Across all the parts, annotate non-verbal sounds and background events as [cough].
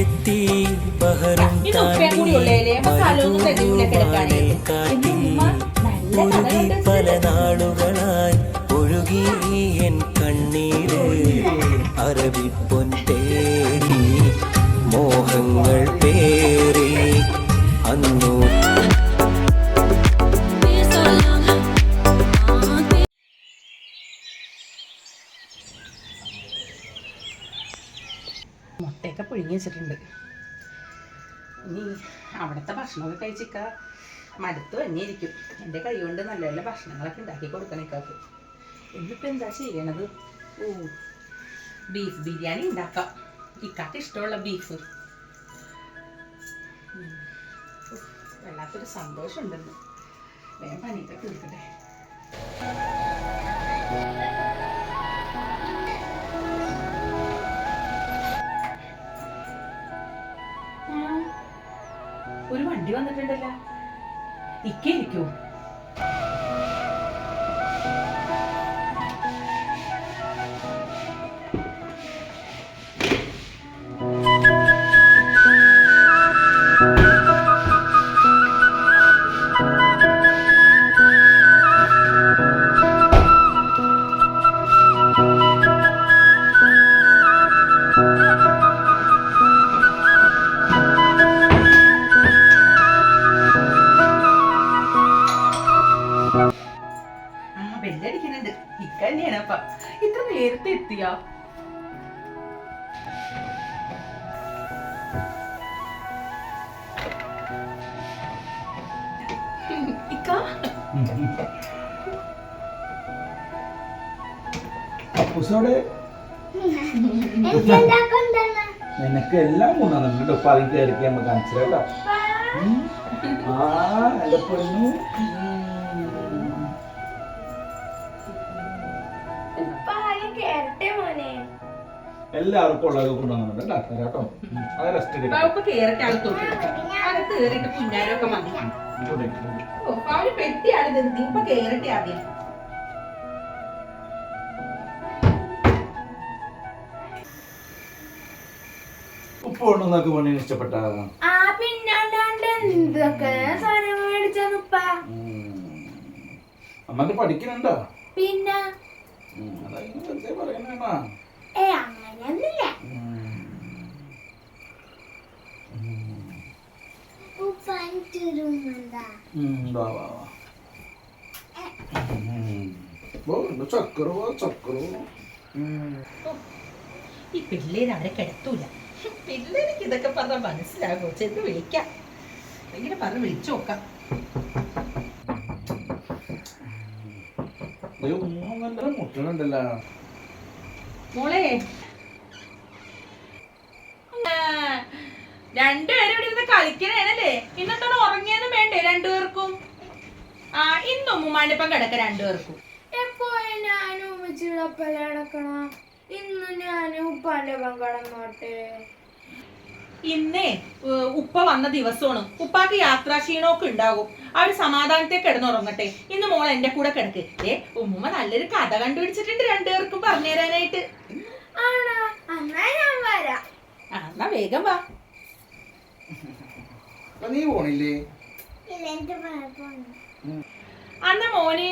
എത്തി ബഹറും ഇത് ഉപ്പയും കൂടി ഉള്ളേലേ മസാല ഒന്നും തികയൂല കിടക്കാനേ എന്റെ ഉമ്മ നല്ല ഒഴുകി കഥകളുണ്ട്. പല നാളുകളായി ഒഴുകി എൻ കണ്ണീര്. അറബിപ്പൊൻ തേടി മോഹങ്ങൾ പേറി അന്നു പുഴുങ്ങി വെച്ചിട്ടുണ്ട്. ഇനി അവിടുത്തെ ഭക്ഷണമൊക്കെ കഴിച്ചിക്ക. മടുത്ത് തന്നെയിരിക്കും എന്റെ കൈ കൊണ്ട് നല്ല നല്ല ഭക്ഷണങ്ങളൊക്കെ ഉണ്ടാക്കി കൊടുക്കണം ഇക്കാക്ക്. എന്നിപ്പോൾ എന്താ ചെയ്യണത്? ഓ ബീഫ് ബിരിയാണി ഉണ്ടാക്കാം. ഇക്കാക്ക് ഇഷ്ടമുള്ള ബീഫ് വല്ലാത്തൊരു സന്തോഷം സന്തോഷമുണ്ടെന്ന്. വേഗം പണിയൊക്കെ തീർക്കട്ടെ. വന്നിട്ടുണ്ടല്ലോ. ഇക്ക ഇരിക്കൂ. അപ്പൂസോടെ നിനക്ക് എല്ലാം കൊണ്ടുവന്നു. കേട്ടോ അപ്പൊ അതിൽ കയറിക്ക് നമുക്ക് കാണിച്ചിട്ടോ. ആ. എന്റെ പൊന്നു. എല്ലാവർക്കും ഉള്ളത് കൊണ്ടുവന്നിട്ടുണ്ട് കേട്ടോ. തരാം കേട്ടോ. അത് റെസ്റ്റ് എടുക്കാം. പെട്ടിയാണ് നിർത്തി ഇപ്പൊ കേറട്ടെ ആദ്യം. പൊന്നിന് ഇഷ്ടപ്പെട്ട ആ പിന്നല്ലാണ്ട് എന്തൊക്കെ സാധനങ്ങൾ മേടിച്ചാന്നുപ്പ അമ്മയ്ക്ക് പഠിക്കുന്നുണ്ടോ? പിന്നെ? ഏ അങ്ങനെയൊന്നുമില്ല. ചക്കര ഉം. ഈ പിള്ളേര് അവരെ കിടത്തൂല. പിള്ളേർക്ക് ഇതൊക്കെ പറഞ്ഞാൽ മനസ്സിലാകോ ചെന്ന് വിളിക്കാം. എങ്ങനെ പറഞ്ഞ് വിളിച്ചു നോക്കാം. മുട്ടണുണ്ടല്ലോ. മോളെ. ആ, രണ്ടുപേരും ഇവിടെ ഇരുന്ന് കളിക്കണേനല്ലേ ഇന്നത്തോടെ ഉറങ്ങിയെന്ന് വേണ്ടേ രണ്ടുപേർക്കും? ആ ഇന്നും ഉമ്മാണ്ടിപ്പം കിടക്ക രണ്ടുപേർക്കും. എപ്പോഴും ഞാനും ഉമ്മച്ചിയുടെ ഒപ്പം കിടക്കണ? ഇന്ന് ഞാൻ ഉപ്പാന്റെ പങ്കടം കിടന്നോട്ടെ. ഇന്നേ ഉപ്പ വന്ന ദിവസമാണ്. ഉപ്പാക്ക് യാത്രാക്ഷീണമൊക്കെ ഉണ്ടാകും. അവർ സമാധാനത്തെ കിടന്നുറങ്ങട്ടെ. ഇന്ന് മോൾ എന്റെ കൂടെ കിടക്ക്. ഏ ഉമ്മ നല്ലൊരു കഥ കണ്ടുപിടിച്ചിട്ടുണ്ട് രണ്ടുപേർക്കും പറഞ്ഞുതരാനായിട്ട്. ആണോ? എന്നാ ഞാൻ വരാം. ആ എന്നാ വേഗം വാ. നീ പോണില്ലേ? അന്ന മോന്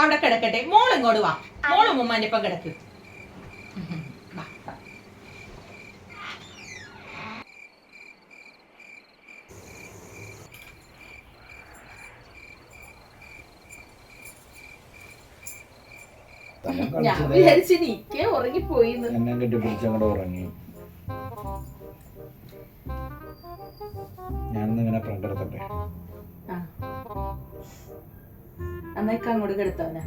അവിടെ കിടക്കട്ടെ. മോൾ ഇങ്ങോട്ട് വാ. മോൾ ഉമ്മാന്റെ ഇപ്പൊ കിടക്ക്. ഞാൻ വിചാരിച്ചു നീക്കേ ഉറങ്ങിപ്പോയിന്ന്. എന്നെ കെട്ടിപ്പിടിച്ച് അങ്ങോട്ട് ഉറങ്ങി. ഞാനൊന്ന് ഇങ്ങനെ ആ. എന്നേക്ക് അങ്ങോട്ട് കിടത്തവനാ.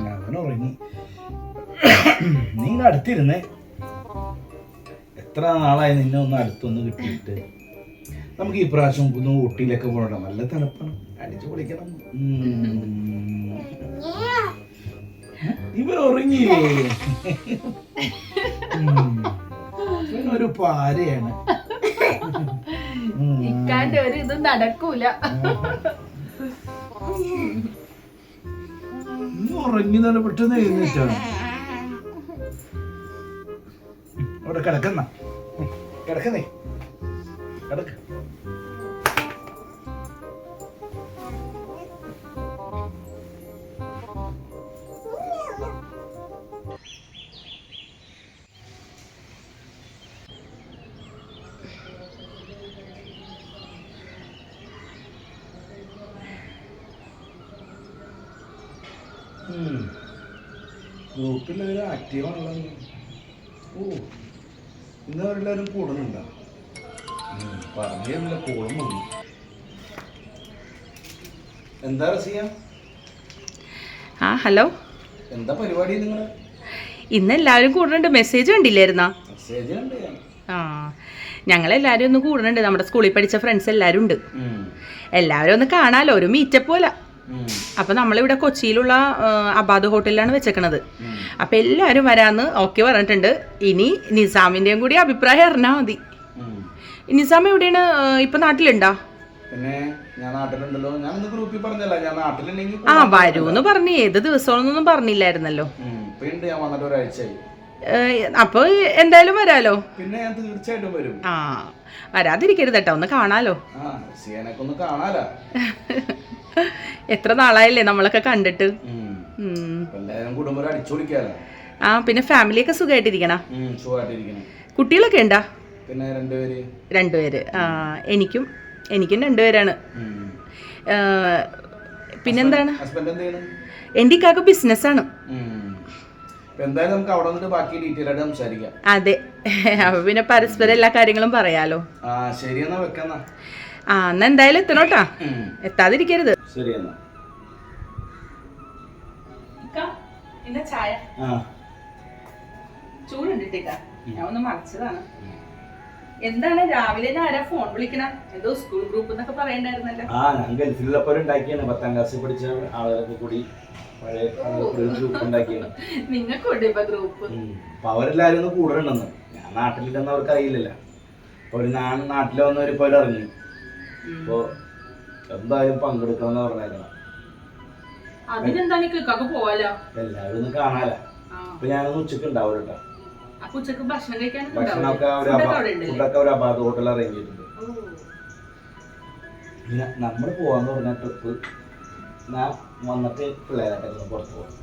ഞാൻ ഉറങ്ങി. നീ ഇങ്ങനെ അടുത്തിരുന്നേ. എത്ര നാളായി നിന്നെ ഒന്ന് അടുത്തൊന്ന് കിട്ടിയിട്ട്? നമുക്ക് ഈ പ്രാവശ്യം ഒന്ന് ഊട്ടിയിലൊക്കെ പോകണം. നല്ല തണുപ്പാണ്. അടിച്ചു പൊളിക്കണം. ഇവർ ഉറങ്ങിയില്ലേ. ഒരു പാരയാണ്. ഇക്കാന്റെ ഒരു ഇത് നടക്കൂല. ഉറങ്ങി നല്ല പെട്ടെന്ന് എഴുന്നേറ്റാണ്. അവിടെ കിടക്കുന്ന. കിടക്കുന്നേ കിടക്ക ഗ്രൂപ്പിലൊരു ആക്റ്റീവാണല്ലോ. ഓ. ഇന്ന് അവരെല്ലാവരും കൂടുന്നുണ്ടോ? പറഞ്ഞില്ല കൂടും വന്നു എന്താ റസിയ? ആ ഹലോ. എന്താ പരിപാടി നിങ്ങൾ ഇന്ന് എല്ലാവരും കൂടുന്നുണ്ട്. മെസ്സേജ് കണ്ടില്ലായിരുന്നാ? മെസ്സേജ്. ആ ഞങ്ങളെല്ലാവരും ഒന്ന് കൂടുന്നുണ്ട്. നമ്മുടെ സ്കൂളിൽ പഠിച്ച ഫ്രണ്ട്സ് എല്ലാവരും ഉണ്ട്. എല്ലാവരും ഒന്ന് കാണാലോ. ഒരു മീറ്റപ്പ് പോലെ. അപ്പം നമ്മളിവിടെ കൊച്ചിയിലുള്ള അബാദ് ഹോട്ടലിലാണ് വെച്ചേക്കണത്. അപ്പൊ എല്ലാവരും വരാന്ന് ഓക്കെ പറഞ്ഞിട്ടുണ്ട്. ഇനി നിസാമിന്റെയും കൂടി അഭിപ്രായം അറിഞ്ഞാൽ മതി. നിസാം എവിടെയാണ്? ഇപ്പൊ നാട്ടിലുണ്ടോ? പിന്നെ ഞാൻ നാട്ടിലുണ്ടല്ലോ. ഞാൻ ഗ്രൂപ്പിൽ പറഞ്ഞല്ല ഞാൻ നാട്ടിലുണ്ടെങ്കിൽ ആ വരൂന്ന് പറഞ്ഞു. ഏത് ദിവസമാണെന്നൊന്നും പറഞ്ഞില്ലായിരുന്നല്ലോ. ഇപ്പൊ ഞാൻ വന്നിട്ട് ഒരാഴ്ചയായി. അപ്പോൾ എന്തായാലും വരാലോ? പിന്നെ ഞാൻ തീർച്ചയായിട്ടും വരും. ആ വരാതിരിക്കരുത് കേട്ടോ ഒന്ന് കാണാലോ. ഒന്ന് കാണാലോ. എത്ര നാളായില്ലേ നമ്മളൊക്കെ കണ്ടിട്ട്? ആ പിന്നെ ഫാമിലി ഒക്കെ സുഖമായിട്ടിരിക്കണ കുട്ടികളൊക്കെ ഉണ്ടാ? പിന്നെ രണ്ടുപേര്? രണ്ടുപേര്. ആ എനിക്കും എനിക്കും രണ്ടുപേരാണ്. പിന്നെന്താണ്? എന്റെ ഇക്കാക്ക് ബിസിനസ്സാണ് എന്തായാലും നമുക്ക് അവിടെ വന്നിട്ട് ബാക്കി ഡീറ്റെയിൽ ആയിട്ട് സംസാരിക്കാം. അതെ. അപ്പൊ പിന്നെ പരസ്പരം എല്ലാ കാര്യങ്ങളും പറയാലോ. ആ ശരി എന്നാ വെക്കാന്നാ ആ എന്നാ എന്തായാലും എത്തണോട്ടാ. എത്താതിരിക്കരുത്. ശരി എന്നാ. ചായ. ആ. ചൂടുണ്ടിട്ടേക്ക ഞാൻ ഒന്ന് മറിച്ചതാണ്. എന്താണ് രാവിലെ ആരാ ഫോൺ വിളിക്കണ? എന്തോ സ്കൂൾ ഗ്രൂപ്പ് എന്നൊക്കെ പറയണ്ടായിരുന്നല്ലോ. ആ ഞാൻ ഗൾഫിലുള്ളപ്പോൾ ഉണ്ടാക്കിയാണ്. പത്താം ക്ലാസ്സിൽ പഠിച്ച ആളുകളൊക്കെ കൂടി ഗ്രൂപ്പ് ഉണ്ടാക്കിയാണ്. [laughs] നിങ്ങൾക്കുണ്ട് ഇപ്പൊ ഗ്രൂപ്പ്. അപ്പൊ അവരെല്ലാരും ഒന്ന് കൂടുതലുണ്ടെന്ന് ഞാൻ നാട്ടിലില്ലെന്ന് അവർക്ക് അറിയില്ലല്ലോ അപ്പൊ ഒരു ഞാൻ നാട്ടിൽ വന്നവർ ഇപ്പോൾ ഇറങ്ങി അപ്പോ എന്തായാലും പങ്കെടുക്കണം എന്ന് പറഞ്ഞേക്കണം അതിനെന്താണ് ഇക്കൊക്കെ പോവാലോ? എല്ലാവരും ഒന്ന് കാണാല. അപ്പൊ ഞാനൊന്ന് ഉച്ചയ്ക്ക് ഉണ്ടാവില്ല കേട്ടോ ഉച്ചയ്ക്ക് ഭക്ഷണം കഴിക്കാനൊക്കെ ഒരു അബാദ് ഹോട്ടൽ അറേഞ്ച് ചെയ്തിട്ടുണ്ട്. നമ്മൾ പോവാന്ന് പറഞ്ഞ ട്രിപ്പ് ഞാൻ വന്നിട്ട് പിള്ളേരായിട്ടൊക്കെ പുറത്ത് പോകും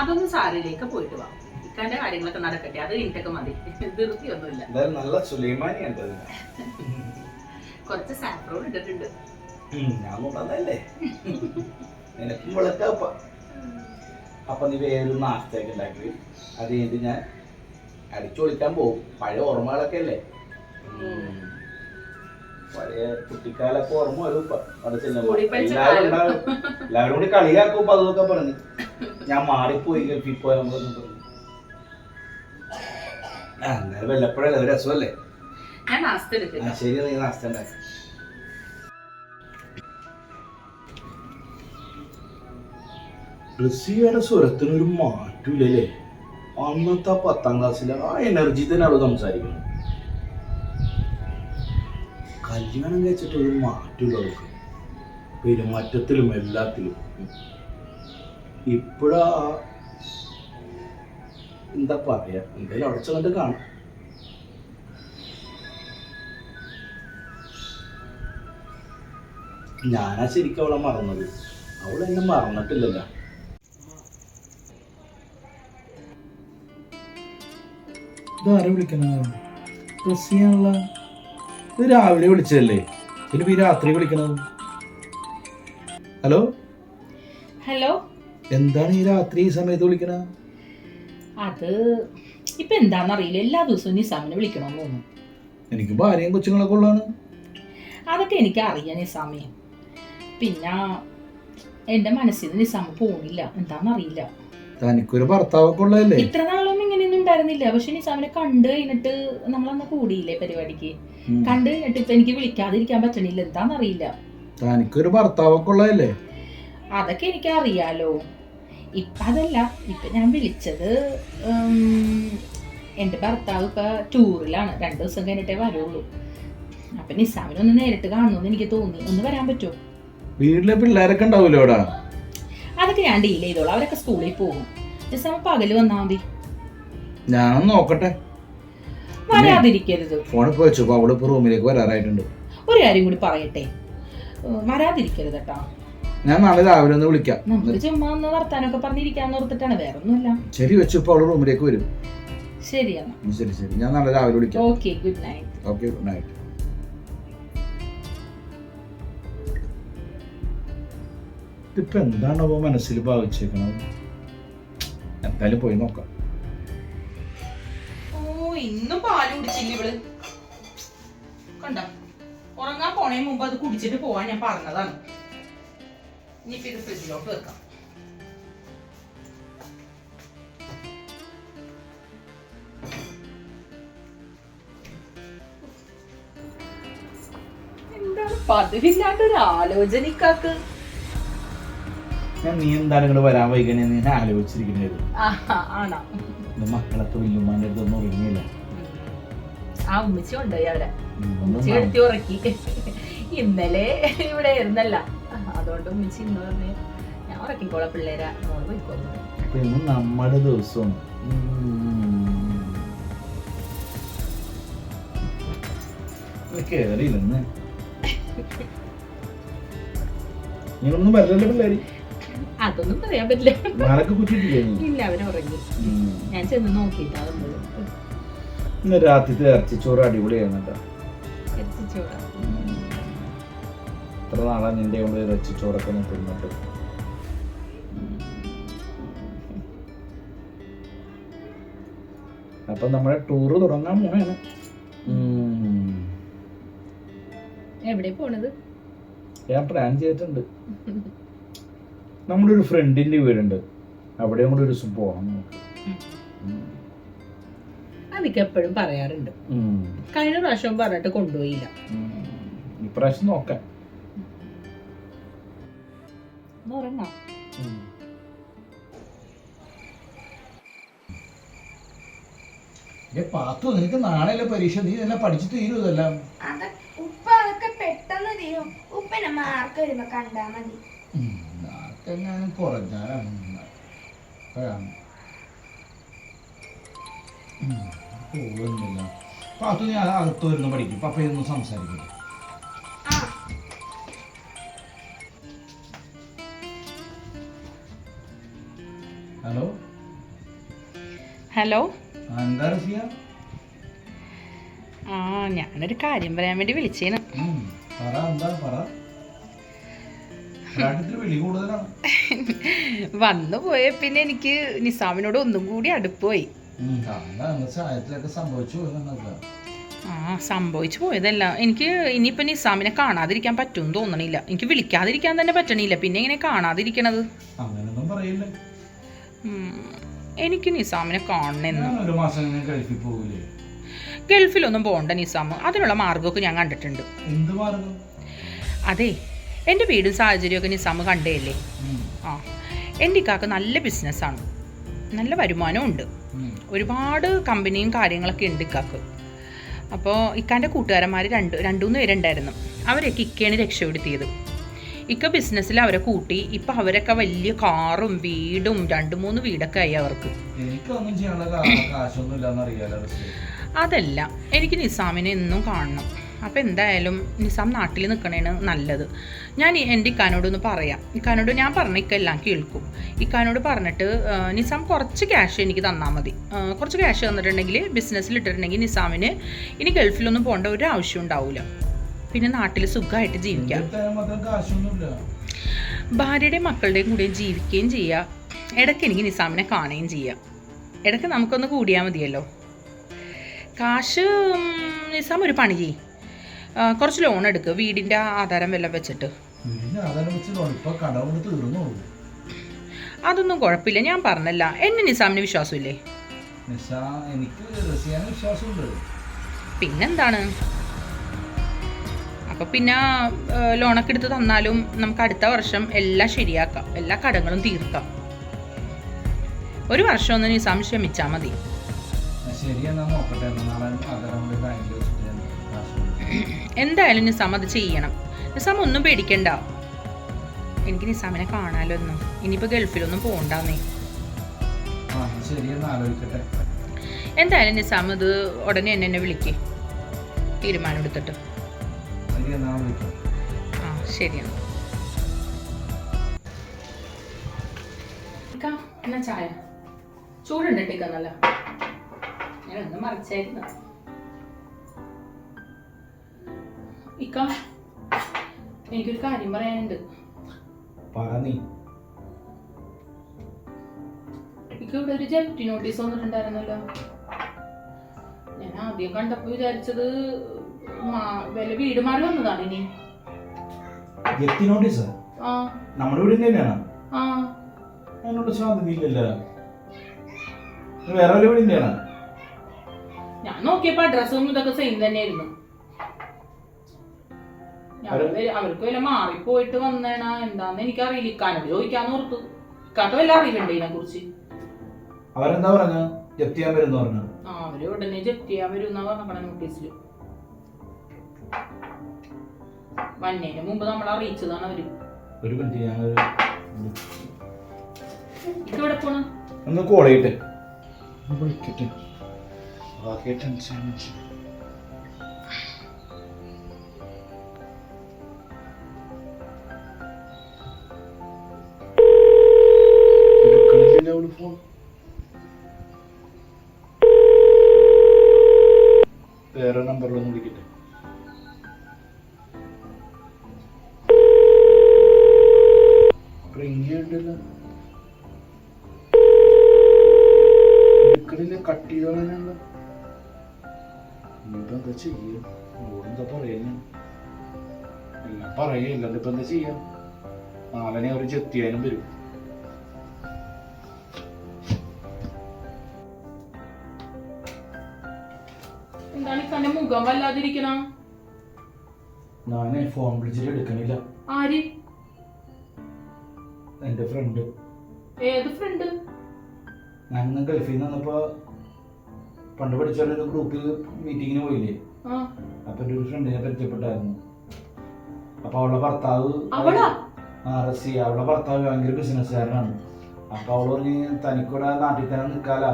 അതൊന്നും സാരിയിലേക്ക് പോയിട്ട് വാ. ഇക്കാന്റെ കാര്യങ്ങളൊക്കെ നടക്കട്ടെ. അത് കഴിഞ്ഞിട്ടൊക്കെ മതി. ധൃതിയൊന്നുമില്ല. നല്ല സുലൈമാനി കുറച്ച് സാഫ്രോൺ ഇട്ടിട്ടുണ്ട്. ഞാൻ നോക്കുന്നതല്ലേ നിനക്കും വിളക്കപ്പ അപ്പൊ നീ വേറൊരു നാസ്തയൊക്കെ ഉണ്ടാക്കി. അത് കഴിഞ്ഞ് ഞാൻ അടിച്ചു പൊളിക്കാൻ പോകും. പഴയ ഓർമ്മകളൊക്കെ അല്ലേ? പഴയ കുട്ടിക്കാലൊക്കെ ഓർമ്മ വരും എല്ലാവരും. ഉണ്ടാവും. എല്ലാവരും കൂടി കളിയാക്കും അപ്പൊ അതൊക്കെ പറഞ്ഞു. ഞാൻ മാറിപ്പോയി ഗൾഫിൽ പോയെന്നൊക്കെ പറഞ്ഞു. ആ എന്നാലും വല്ലപ്പോഴല്ലേ ഒരു രസമല്ലേ? ശരി നീ നാസ്ത ഉണ്ടാക്കി. റസിയുടെ സ്വരത്തിനൊരു മാറ്റമില്ലല്ലേ അന്നത്തെ പത്താം ക്ലാസ്സിലെ ആ എനർജി തന്നെ അവൾ സംസാരിക്കണം കല്യാണം കഴിച്ചിട്ട് ഒരു മാറ്റമില്ല അവൾക്ക്. പെരുമാറ്റത്തിലും എല്ലാത്തിലും. ഇപ്പോഴാ എന്താ പറയാ? എന്തായാലും അവിടെ ചെന്നിട്ട് കാണാം. ഞാനാ ശരിക്കും അവളെ മറന്നത്. അവൾ എന്നെ മറന്നിട്ടില്ലല്ലോ. ഇതാരെ വിളിക്കണ? ചെയ്യാനുള്ള ഇത് രാവിലെ വിളിച്ചതല്ലേ? പിന്നെ ഈ രാത്രി വിളിക്കണത്? ഹലോ? ഹലോ? എന്താണ് ഈ രാത്രി ഈ സമയത്ത് വിളിക്കണ? അത് ഇപ്പൊ എന്താണെന്നറിയില്ല എല്ലാ ദിവസവും നിസാമിനെ വിളിക്കണമെന്ന് തോന്നുന്നു. എനിക്ക് ഭാര്യയും കൊച്ചുങ്ങളൊക്കെ ഉള്ളതാണ്. അതൊക്കെ എനിക്ക് അറിയാം നിസാമേ. പിന്നെ എന്റെ മനസ്സിൽ നിന്ന് നിസാമ പോണില്ല. എന്താണെന്നറിയില്ല തനിക്കൊരു ഭർത്താവൊക്കെ ഉള്ളതല്ലേ? ഇത്ര നാളൊന്നും ഇങ്ങനെയൊന്നും ഉണ്ടായിരുന്നില്ല. പക്ഷെ നിസാമിനെ കണ്ടു കഴിഞ്ഞിട്ട് നമ്മളന്ന് കൂടിയില്ലേ പരിപാടിക്ക്. കണ്ടു കഴിഞ്ഞിട്ട് ഇപ്പൊ എനിക്ക് വിളിക്കാതിരിക്കാൻ പറ്റണില്ല. എന്താണെന്നറിയില്ല തനിക്കൊരു ഭർത്താവൊക്കെ ഉള്ളതല്ലേ? അതൊക്കെ എനിക്ക് അറിയാലോ ഇപ്പൊ അതല്ല ഇപ്പൊ ഞാൻ വിളിച്ചത് എന്റെ എന്റെ ഭർത്താവ് ഇപ്പൊ ടൂറിലാണ്. രണ്ടു ദിവസം കഴിഞ്ഞിട്ടേ വരുള്ളൂ. അപ്പൊ നിസാമിനൊന്ന് നേരിട്ട് കാണണമെന്ന് എനിക്ക് തോന്നി. ഒന്ന് വരാൻ പറ്റുമോ? വീട്ടിലെ പിള്ളേരൊക്കെ ഉണ്ടാവൂലോ അവിടെ? അതൊക്കെ ഞാൻ ഡീൽ ചെയ്തോളാം. അവരൊക്കെ സ്കൂളിൽ പോകും. നിസാമ പകൽ വന്നാൽ മതി. ഞാൻ നോക്കട്ടെ. വരാതിരിക്കരുത്. വെച്ചു. അവൾ ഇപ്പൊ റൂമിലേക്ക് വരാറായിട്ടുണ്ട്. ഒരു കാര്യം കൂടി പറയട്ടെ. വരാതിരിക്കരുത് കേട്ടോ. ഞാൻ നാളെ രാവിലെ ഒന്ന് വിളിക്കാം. നമുക്ക് ചുമ്മാ ഒന്ന് വർത്താനൊക്കെ പറഞ്ഞിരിക്കാന്ന് ഓർത്തിട്ടാണ്. വേറെ ഒന്നുമില്ല ശരി വെച്ചു. ഇപ്പൊ അവൾ റൂമിലേക്ക് വരും. ശരി എന്നാ. ശരി ശരി. ഞാൻ നാളെ രാവിലെ വിളിക്കാം. Okay good night okay good night ഇതിപ്പോ എന്താണ് അവ മനസ്സിൽ ഭാവിച്ചേക്കണത്? എന്തായാലും പോയി നോക്കാം. ഓ ഇന്നും പാൽ കുടിച്ചില്ല ഇവൾ? കണ്ട? ഉറങ്ങാൻ പോണേ മുമ്പ് അത് കുടിച്ചിട്ട് പോവാൻ ഞാൻ പറഞ്ഞതാണ്. ഇനിയിപ്പോ ഇത് ഫ്രിഡ്ജിലോട്ട് വെക്കാം. ഒരു ആലോചനക്കാക്ക് നീ എന്താണ് ഇങ്ങോട്ട് വരാൻ വൈകണേ നീ ആലോചിച്ചിരിക്കുന്നത്. ഇത് മക്കളൊക്കെ വല്യമ്മാന്റെ അടുത്തൊന്നും ഉറങ്ങിയില്ല. ആ ഉമ്മച്ചി കൊണ്ടുപോയി അവരെ ഉമ്മച്ചി എടുത്തി ഉറക്കി. ഇന്നലെ ഇവിടെ ആയിരുന്നല്ല. അതുകൊണ്ട് ഉമ്മച്ചി ഇന്ന് പറഞ്ഞു ഞാൻ ഉറക്കിക്കോളാം പിള്ളേരാ. നമ്മൾ പോയിക്കോളൂ. അപ്പൊ ഇന്ന് നമ്മുടെ ദിവസവും കേറിയില്ലെന്ന്. നിങ്ങളൊന്നും വരലല്ലേ പിള്ളേര്. അതൊന്നും പറയാൻ പറ്റില്ല. ഇല്ല അവർ ഉറങ്ങി. ഞാൻ ചെന്ന് നോക്കിട്ടാ ഇന്ന് രാത്രിത്തെ ഇറച്ചിച്ചോറ് ഇറച്ചിച്ചോറാ. എത്ര നാളാ നിന്റെ കൊണ്ട് ഇറച്ചിച്ചോറൊക്കെ ഒന്ന് തിന്നിട്ട്. അപ്പൊ നമ്മുടെ ടൂറ് തുടങ്ങാൻ പോണേണ്. എവിടെ പോണത്? ഞാൻ പ്ലാൻ ചെയ്തിട്ടുണ്ട്. [laughs] നമ്മുടെ ഒരു ഫ്രണ്ടിന്റെ വീടുണ്ട്. അവിടെയും കൂടെ ഒരു ദിവസം പോകണം നമുക്ക്. അതൊക്കെ എപ്പോഴും പറയാറുണ്ട്. കഴിഞ്ഞ പ്രാവശ്യം പറഞ്ഞിട്ട് കൊണ്ടുപോയില്ല. ഇപ്രാവശ്യം നോക്കാം. ഉറങ്ങാം. പാത്തു നിനക്ക് നാളെയല്ലേ പരീക്ഷ? നീ തന്നെ പഠിച്ചു തീരുവതെല്ലാം അത്. ഉപ്പ അതൊക്കെ പെട്ടെന്ന് തീരും. ഉപ്പനെ മാർക്ക് വരുമ്പോ കണ്ടാ മതി. നാട്ടെങ്ങാനും കുറഞ്ഞാലാണ് അപ്പോഴാണ് പോകുന്നില്ല പാത്തു അത് ഞാൻ അകത്ത് വരുന്ന പഠിക്കും. പപ്പയൊന്നും സംസാരിക്കില്ല. ആ. ഹലോ? ഹലോ? ആ, എന്താ റസിയ? ആ ഞാനൊരു കാര്യം പറയാൻ വേണ്ടി വിളിച്ചേനു. പറ എന്താ പറ? വന്നു പോയ. പിന്നെ എനിക്ക് നിസാമിനോട് ഒന്നും കൂടി അടുപ്പോയി ആ സംഭവിച്ചു പോയതല്ല. എനിക്ക് ഇനിയിപ്പോൾ നിസാമിനെ കാണാതിരിക്കാൻ പറ്റുമെന്ന് തോന്നണില്ല. എനിക്ക് വിളിക്കാതിരിക്കാൻ തന്നെ പറ്റണില്ല. പിന്നെ എങ്ങനെ കാണാതിരിക്കണത്? എനിക്ക് നിസാമിനെ കാണണമെന്ന്. ഇങ്ങനെ പോകില്ലേ ഗൾഫിലൊന്നും പോകണ്ട നിസാം അതിനുള്ള മാർഗമൊക്കെ ഞാൻ കണ്ടിട്ടുണ്ട്. അതെ എന്റെ വീടും സാഹചര്യമൊക്കെ നിസാം കണ്ടേയല്ലേ ആ. എന്റെ ഇക്കാക്ക് നല്ല ബിസിനസ്സാണ് നല്ല വരുമാനവും ഉണ്ട്. ഒരുപാട് കമ്പനിയും കാര്യങ്ങളൊക്കെ ഉണ്ട് ഇക്കാക്ക്. അപ്പോൾ ഇക്കാന്റെ കൂട്ടുകാരന്മാർ രണ്ട് രണ്ടു മൂന്ന് പേരുണ്ടായിരുന്നു. അവരൊക്കെ ഇക്കയാണ് രക്ഷപ്പെടുത്തിയത്. ഇക്ക ബിസിനസ്സിൽ അവരെ കൂട്ടി. ഇപ്പം അവരൊക്കെ വലിയ കാറും വീടും രണ്ട് മൂന്ന് വീടൊക്കെ ആയി അവർക്ക്. അതല്ല. എനിക്ക് നിസാമിനെ എന്നും കാണണം. അപ്പോൾ എന്തായാലും നിസാം നാട്ടിൽ നിൽക്കണേണ് നല്ലത്. ഞാൻ എന്റെ ഇക്കാനോടൊന്ന് പറയാം. ഇക്കാനോട് ഞാൻ പറഞ്ഞ ഇക്കെല്ലാം കേൾക്കും. ഇക്കാനോട് പറഞ്ഞിട്ട് നിസാം കുറച്ച് ക്യാഷ് എനിക്ക് തന്നാൽ മതി. കുറച്ച് ക്യാഷ് തന്നിട്ടുണ്ടെങ്കിൽ ബിസിനസ്സിൽ ഇട്ടിട്ടുണ്ടെങ്കിൽ നിസാമിന് ഇനി ഗൾഫിലൊന്നും പോകേണ്ട ഒരു ആവശ്യം ഉണ്ടാവില്ല പിന്നെ നാട്ടിൽ സുഖമായിട്ട് ജീവിക്കാം. ഭാര്യയുടെയും മക്കളുടെയും കൂടെ ജീവിക്കുകയും ചെയ്യുക. ഇടയ്ക്ക് എനിക്ക് നിസാമിനെ കാണുകയും ചെയ്യാം ഇടയ്ക്ക് നമുക്കൊന്ന് കൂടിയാൽ മതിയല്ലോ. കാശ് നിസാം ഒരു പണി ചെയ്യും. കുറച്ച് ലോൺ എടുക്കുക വീടിന്റെ ആധാരം വല്ലതും വെച്ചിട്ട്. അതൊന്നും കുഴപ്പമില്ല ഞാൻ പറഞ്ഞല്ല. എന്നെ നിസാമിന് വിശ്വാസമില്ലേ? പിന്നെന്താണ്? അപ്പൊ പിന്നെ ലോണൊക്കെ എടുത്ത് തന്നാലും നമുക്ക് അടുത്ത വർഷം എല്ലാം ശരിയാക്കാം. എല്ലാ കടങ്ങളും തീർക്കാം. ഒരു വർഷം ഒന്ന് നിസാം ക്ഷമിച്ചാൽ മതി. ശരി എന്നാ നോക്കട്ടെ. നാളെ എന്തായാലും നിസാം അത് ചെയ്യണം. നിസാം ഒന്നും പേടിക്കണ്ട. എനിക്ക് നിസാമിനെ കാണാലോ ഒന്നും ഇനിയിപ്പോൾ ഗൾഫിലൊന്നും പോകണ്ടെന്നേ എന്തായാലും നിസാം ഇത് ഉടനെ എന്നെ എന്നെ വിളിക്കേ. തീരുമാനം എടുത്തിട്ട്. ആ ശരിയാണ് എന്നാ. ചായ? ചൂടുണ്ട് ഇക്ക നല്ല. ഞാൻ ഒന്ന് മറിച്ചായിരുന്നു. ഇക്ക എനിക്കൊരു കാര്യം പറയാനുണ്ട്. ഇക്ക ഇവിടെ ഒരു ജപ്തി നോട്ടീസ് വന്നിട്ടുണ്ടായിരുന്നല്ലോ. ഞാൻ ആദ്യം കണ്ടപ്പോ വിചാരിച്ചത് വില വീട് മാറി വന്നതാണ് ഇനി. ജപ്തി നോട്ടീസ് നമ്മുടെ വീടിന് തന്നെയാണ്? അതിനുള്ള സാധ്യതയില്ലല്ലോ. വേറെ വീടിന്റെയാണ് ഞാൻ നോക്കിയപ്പോ അഡ്രസ്സും ഇതൊക്കെ സെയിം തന്നെയായിരുന്നു. അവർക്ക് വല്ല മാറിപ്പോയിട്ട് വന്നേണ എന്താന്ന് എനിക്കറിയില്ല. ഇക്കാനോട് ചോദിക്കാന്ന് ഓർത്തു. ഇക്കാക്ക് വല്ല അറിയില്ലണ്ടേ ഇതിനെ കുറിച്ച് അവരെന്താ പറഞ്ഞ? ജപ്തി ചെയ്യാൻ വരുന്ന പറഞ്ഞു. ആ അവർ ഉടനെ ജപ്തി ചെയ്യാൻ വരും എന്നാ പറഞ്ഞ നോട്ടീസിൽ വന്നതിന് മുമ്പ് നമ്മൾ അറിയിച്ചതാണ് അവർ. ഒരു മിനിറ്റ് ഞാൻ ഇവിടെ പോണം? ഒന്ന് കോൾ ചെയ്യട്ടെ. ആകെ ടെൻഷൻ അവൾ ഫോൺ വേറെ നമ്പറിലൊന്നും വിളിക്കട്ടെ റിങ് എടുക്കണില്ല കട്ട് എന്താ ചെയ്യാ? എന്താ പറയാ പറയില്ല ഇപ്പൊ എന്താ ചെയ്യാ? നാളെ വരും. മുഖം വല്ലാതിരിക്കണ? ഞാനേ ഫോൺ വിളിച്ചിട്ട് എടുക്കണില്ല. ആര്? എന്റെ ഫ്രണ്ട് ഏത് ഫ്രണ്ട് ഞാനിന്ന് ഗൾഫിൽ നിന്ന് വന്നപ്പോ പണ്ട് പഠിച്ചവരുടെ ഗ്രൂപ്പിൽ മീറ്റിങ്ങിന് പോയില്ലേ? അപ്പൊ ഒരു ഫ്രണ്ടിനെ പരിചയപ്പെട്ടായിരുന്നു. അപ്പൊ അവളുടെ ഭർത്താവ് അവളാ? ആ റസിയ. അവളുടെ ഭർത്താവ് ഭയങ്കര ബിസിനസ്സുകാരനാണ് അപ്പൊ അവൾ പറഞ്ഞ് തനിക്കൂടെ നാട്ടിൽ തന്നെ നിൽക്കാലാ.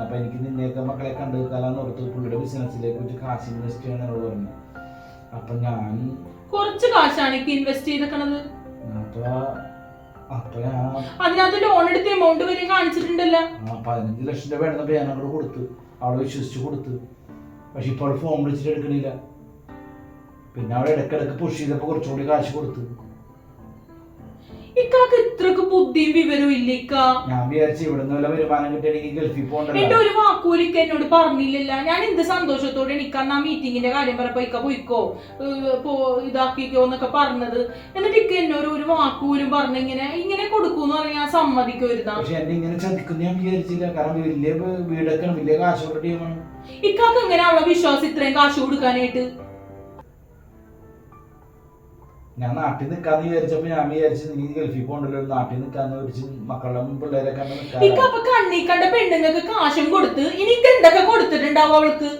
അപ്പൊ എനിക്ക് നിന്നേക്ക് മക്കളെ കണ്ടു വെക്കാലാന്ന് ഓർത്ത് പുള്ളിയുടെ ബിസിനസ്സിലേക്ക് കുറച്ച് കാശ് ഇൻവെസ്റ്റ് ചെയ്യാൻ എന്നോട് പറഞ്ഞു അപ്പൊ ഞാൻ കുറച്ച് കാശാണ് ഇക്ക് ഇൻവെസ്റ്റ് ചെയ്തേക്കണത് അതിനകത്ത് ലോൺ എടുത്ത എമൗണ്ട് വരെ കാണിച്ചിട്ടുണ്ടല്ലോ. പതിനഞ്ച് ലക്ഷം രൂപ വേണമെന്നപ്പോ ഞാൻ അങ്ങോട്ട് കൊടുത്തു അവളെ വിശ്വസിച്ച് കൊടുത്തു. പക്ഷെ ഇപ്പോൾ ഫോൺ വിളിച്ചിട്ട് എടുക്കണില്ല. പിന്നെ അവിടെ ഇടയ്ക്കിടയ്ക്ക് പുഷ് ചെയ്തപ്പോ കുറച്ചുകൂടി കാശ് കൊടുത്തു. ഇക്കാക്ക് ഇത്രക്ക് ബുദ്ധിയും വിവരവും ഇല്ല ഇക്ക. ഞാൻ വിചാരിച്ചു ഇവിടുന്ന് വല്ല വരുമാനം കിട്ടണമെങ്കിൽ ഗൾഫിൽ എന്റെ പോകണ്ടല്ലോ ഒരു വാക്കൂലിക്ക് എന്നോട് പറഞ്ഞില്ലല്ല. ഞാൻ എന്ത് സന്തോഷത്തോടെ എനിക്ക് അന്ന് ആ മീറ്റിങ്ങിന്റെ കാര്യം പറഞ്ഞപ്പോ ഇക്ക പോയിക്കോ ഏഹ് പോ ഇതാക്കിക്കോ എന്നൊക്കെ പറഞ്ഞത്. എന്നിട്ട് ഇക്ക എന്നോട് ഒരു വാക്കൂലും പറഞ്ഞ ഇങ്ങനെ ഇങ്ങനെ കൊടുക്കൂന്ന് പറഞ്ഞാൽ ഞാൻ സമ്മതിക്കുമായിരുന്ന പക്ഷെ എന്നെ ഇങ്ങനെ ചതിക്കുന്ന ഞാൻ വിചാരിച്ചില്ല. കാരണം വലിയ വീടൊക്കെ വീടൊക്കെയാണ് വലിയ കാശുള്ള ടീമാണ് ഇക്കാക്ക് എങ്ങനെ അവളെ വിശ്വാസം ഇത്രയും കാശ് കൊടുക്കാനായിട്ട്? ഞാൻ നാട്ടിൽ നിൽക്കാന്ന് വിചാരിച്ചപ്പോ ഞാൻ വിചാരിച്ചു നീ ഗൾഫിൽ പോകണ്ടല്ലോ നാട്ടിൽ നിൽക്കാന്ന് വിചാരിച്ച് മക്കളുടെ പിള്ളേരെ ഇക്ക കണ്ണി കണ്ട പെണ്ണുങ്ങൾക്ക് കാശും കൊടുത്ത് എന്തൊക്കെ കൊടുത്തിട്ടുണ്ടാവും അവൾക്ക്?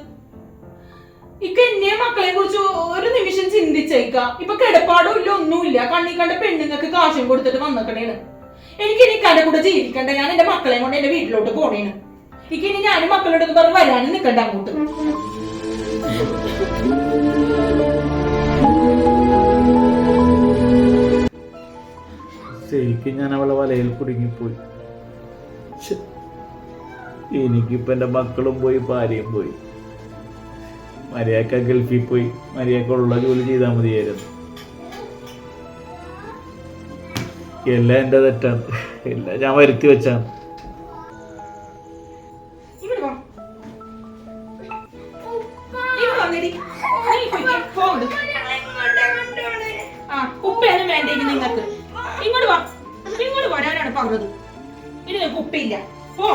ഇക്ക എന്നെ മക്കളെ കുറിച്ച് ഒരു നിമിഷം ചിന്തിച്ചേക്ക ഇപ്പൊ കിടപ്പാടും ഇല്ല ഒന്നുമില്ല. കണ്ണി കണ്ട പെണ്ണുങ്ങൾക്ക് കാശും കൊടുത്തിട്ട് വന്നേക്കണേണ്. എനിക്ക് ഇനി കട കൂടെ ജീവിക്കണ്ട. ഞാൻ എന്റെ മക്കളെ കൊണ്ട് എന്റെ വീട്ടിലോട്ട് പോണേണ്. ഇനി ഞാനും മക്കളോട് പറഞ്ഞ് വരാനും നിക്കണ്ട അങ്ങോട്ട്. ശരിക്കും ഞാൻ അവളെ വലയിൽ കുടുങ്ങിപ്പോയി. എനിക്കിപ്പോൾ എന്റെ മക്കളും പോയി ഭാര്യയും പോയി. മര്യാദക്ക ഗൾഫിൽ പോയി. മര്യാദക്കുള്ള ജോലി ചെയ്താൽ മതിയായിരുന്നു. എല്ലാം എന്റെ തെറ്റാണ്. എല്ലാം ഞാൻ വരുത്തി വെച്ചാണ്. നിങ്ങൾക്ക് പോ